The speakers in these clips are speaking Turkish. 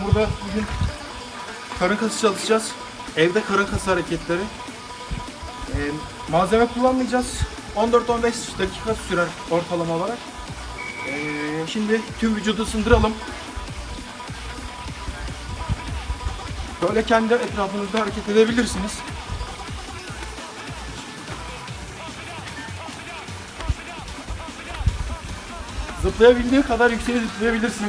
Burada bugün karın kası çalışacağız. Evde karın kası hareketleri. Ee, malzeme kullanmayacağız. 14-15 dakika sürer ortalama olarak. Ee, şimdi tüm vücudu ısındıralım. Böyle kendi etrafınızda hareket edebilirsiniz. Zıplayabildiğin kadar yükseğe zıplayabilirsin.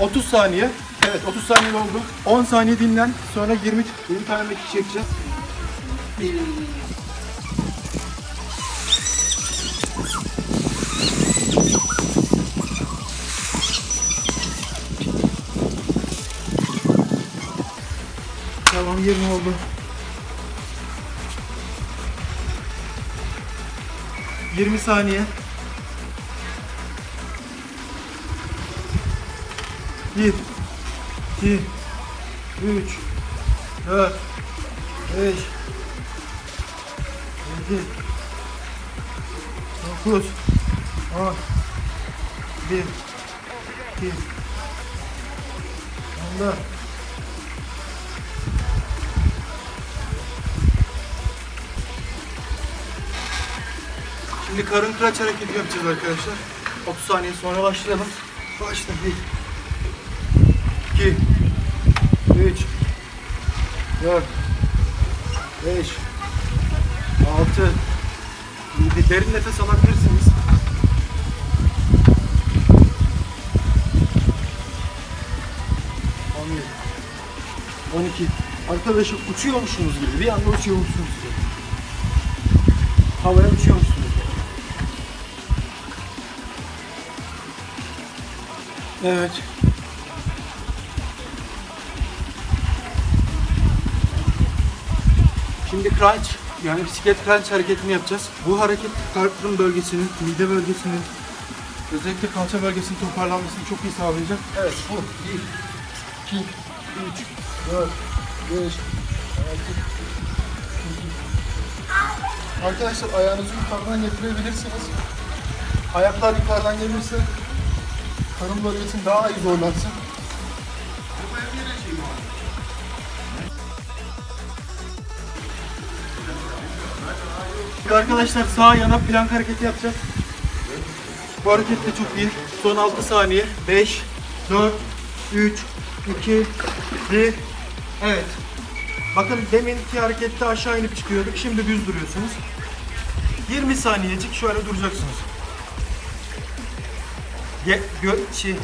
30 saniye. Evet 30 saniye oldu. 10 saniye dinlen. Sonra 20, 20 tane mekik çekeceğiz. Tamam 20 oldu. 20 saniye. 1 2 3 4 5 7 9 10 1 2 14 Şimdi karın kıraç hareketi yapacağız arkadaşlar. 30 saniye sonra başlayalım. Başla. 1 2 3 4 5 6 7 Derin nefes alabilirsiniz. 11 12 Arkadaşlar uçuyormuşsunuz gibi. Bir anda uçuyormuşsunuz gibi. Havaya uçuyormuşsunuz gibi. Evet. Şimdi crunch yani bisiklet crunch hareketini yapacağız. Bu hareket karın bölgesinin, mide bölgesinin, özellikle kalça bölgesinin toparlanmasını çok iyi sağlayacak. Evet bu. 1, 2, 3, 4, 5, 6, Arkadaşlar ayağınızı yukarıdan getirebilirsiniz. Ayaklar yukarıdan gelirse karın bölgesini daha iyi zorlarsın. Şimdi arkadaşlar sağ yana plank hareketi yapacağız. Bu hareket de çok iyi. Son 6 saniye. 5, 4, 3, 2, 1. Evet. Bakın deminki harekette aşağı inip çıkıyorduk. Şimdi düz duruyorsunuz. 20 saniyecik şöyle duracaksınız. Ye, gö, şey,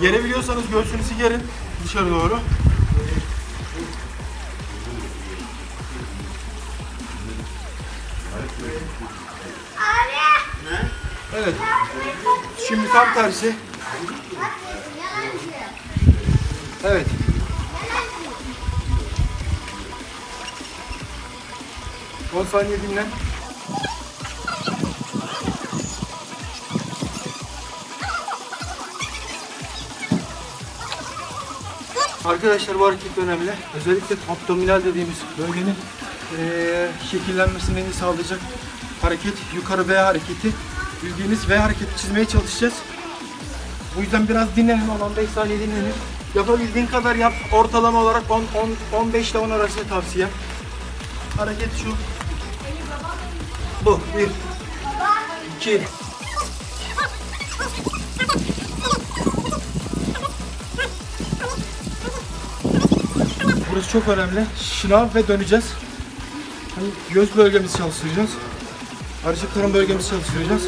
gerebiliyorsanız göğsünüzü gerin dışarı doğru. Evet. Şimdi tam tersi. Evet. On saniye dinlen. Arkadaşlar bu hareket önemli. Özellikle abdominal dediğimiz bölgenin eee şekillenmesini sağlayacak hareket yukarı V hareketi. Bildiğiniz V hareketi çizmeye çalışacağız. Bu yüzden biraz dinlenin 10-15 saniye dinlenin. Yapabildiğin kadar yap. Ortalama olarak 10, 10 15 ile 10 arası tavsiye. Hareket şu. Bu. 1 2 Burası çok önemli. Şınav ve döneceğiz. Göz bölgemizi çalıştıracağız. Ayrıca karın bölgemizi çalıştıracağız.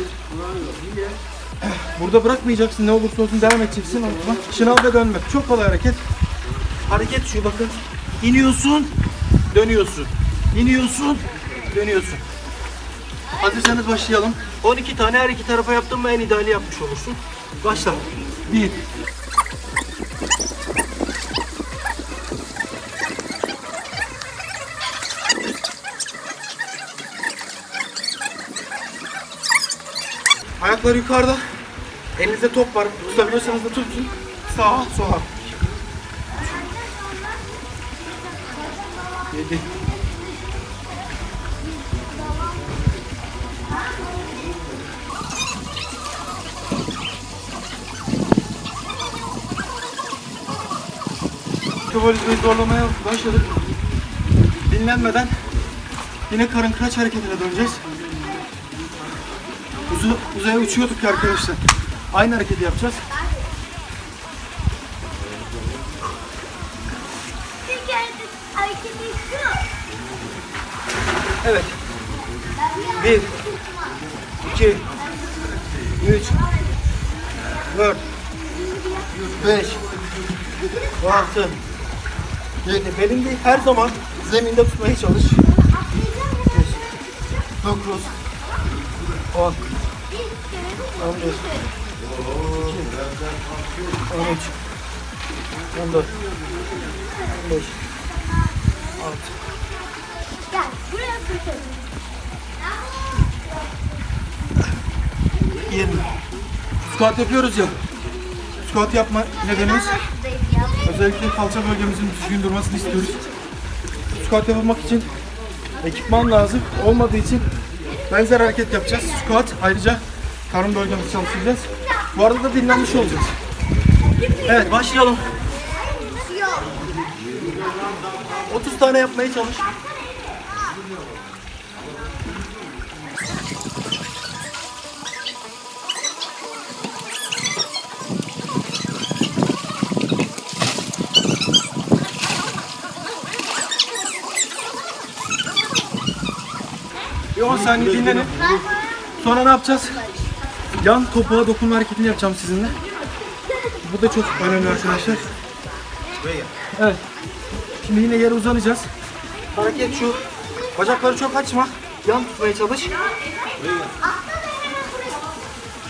Burada bırakmayacaksın. Ne olursa olsun devam edeceksin. Unutma. Şınav ve dönmek. Çok kolay hareket. Hareket şu bakın. İniyorsun, dönüyorsun. İniyorsun, dönüyorsun. Hazırsanız başlayalım. 12 tane her iki tarafa yaptın mı en ideali yapmış olursun. Başla. 1 Ayaklar yukarıda. Elinizde top var. Tutabiliyorsanız da tutun. Sağa, sola. 7 8 metabolizmayı zorlamaya başladık. Dinlenmeden yine karın kıraç hareketine döneceğiz. Uzu, uzaya uçuyorduk ya arkadaşlar. Aynı hareketi yapacağız. Bir. Evet. 1 2 3 4 5 6 7 Belini her zaman zeminde tutmaya çalış. 9 10 11 13 14 15 16 Gel buraya koşalım. 20 Squat yapıyoruz ya. Squat yapma nedenimiz özellikle kalça bölgemizin düzgün durmasını istiyoruz. Squat yapmak için ekipman lazım. Olmadığı için benzer hareket yapacağız. Squat ayrıca karın bölgemizi çalıştıracağız. Bu arada da dinlenmiş olacağız. Evet başlayalım. 30 tane yapmaya çalış. Bir 10 saniye dinlenin. Sonra ne yapacağız? Yan topuğa dokunma hareketini yapacağım sizinle. Bu da çok önemli arkadaşlar. Evet. Şimdi yine yere uzanacağız. Hareket şu. Bacakları çok açma. Yan tutmaya çalış.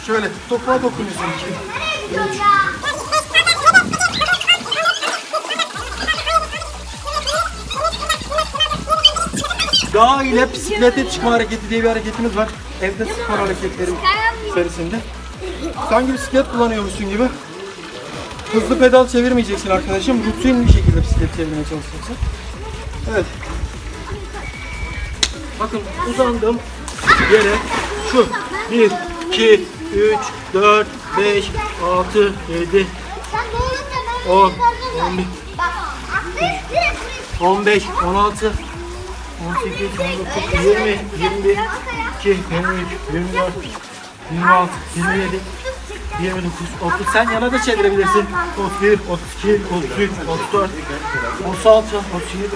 Şöyle topuğa dokunuyorsun. Dağ ile bisiklete çıkma hareketi diye bir hareketimiz var. Evde spor hareketleri serisinde. Sanki bisiklet kullanıyormuşsun gibi. Hızlı pedal çevirmeyeceksin arkadaşım. Rutin bir şekilde bisiklet çevirmeye çalışacaksın. Evet. Bakın uzandım yere şu 1, 2, 3, 4, 5, 6, 7, Sen doğrultma ben On, yukarıda on bir. Bak attı direkt buraya 15, 16, 18, 19, 20, 21, 22, 23, 24, 26, 27, 29, 30. Sen yana da çevirebilirsin. 31, 32, 33, 34, 36, 37,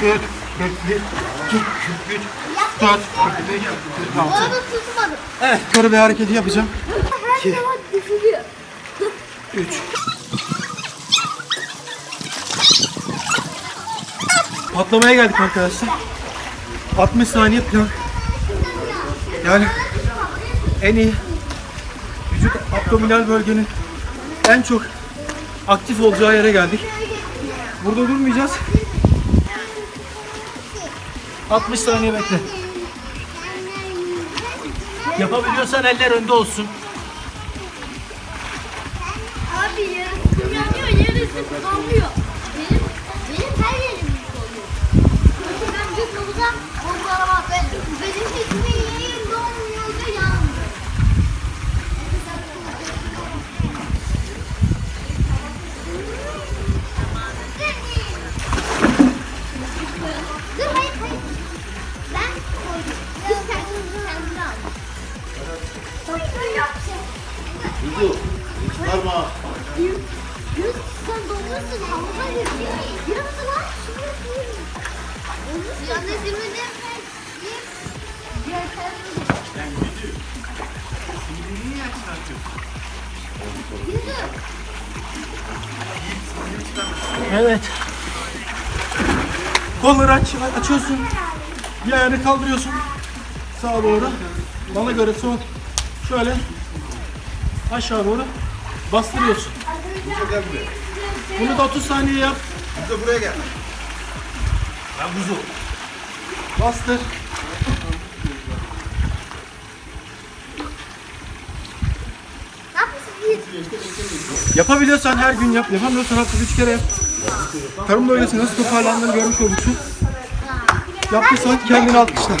40, 41, 42, 43, 44, 45, 46. Onu tutmadım. Evet, karı bir hareketi yapacağım. Her zaman düşürüyor. 3 Patlamaya geldik arkadaşlar. 60 saniye plan. Yani en iyi vücut abdominal bölgenin en çok aktif olacağı yere geldik. Burada durmayacağız. 60 saniye bekle. Yapabiliyorsan eller önde olsun. Abi yarısı yanıyor, yarısı kalıyor. Benim, benim her yerim oluyor. Çünkü ben bir konuda onlara ben, Evet. Kolları aç, açıyorsun. Bir ayağını kaldırıyorsun. Sağa doğru. Bana göre son. Şöyle aşağı doğru bastırıyorsun. Gel buraya. Bunu da 30 saniye yap. Buraya gel. Ben buzu. Bastır. Yapabiliyorsan her gün yap. Yapamıyorsan haftada 3 kere yap. Karın bölgesi nasıl toparlandığını görmüş olursun. Yaptıysan kendini alkışla.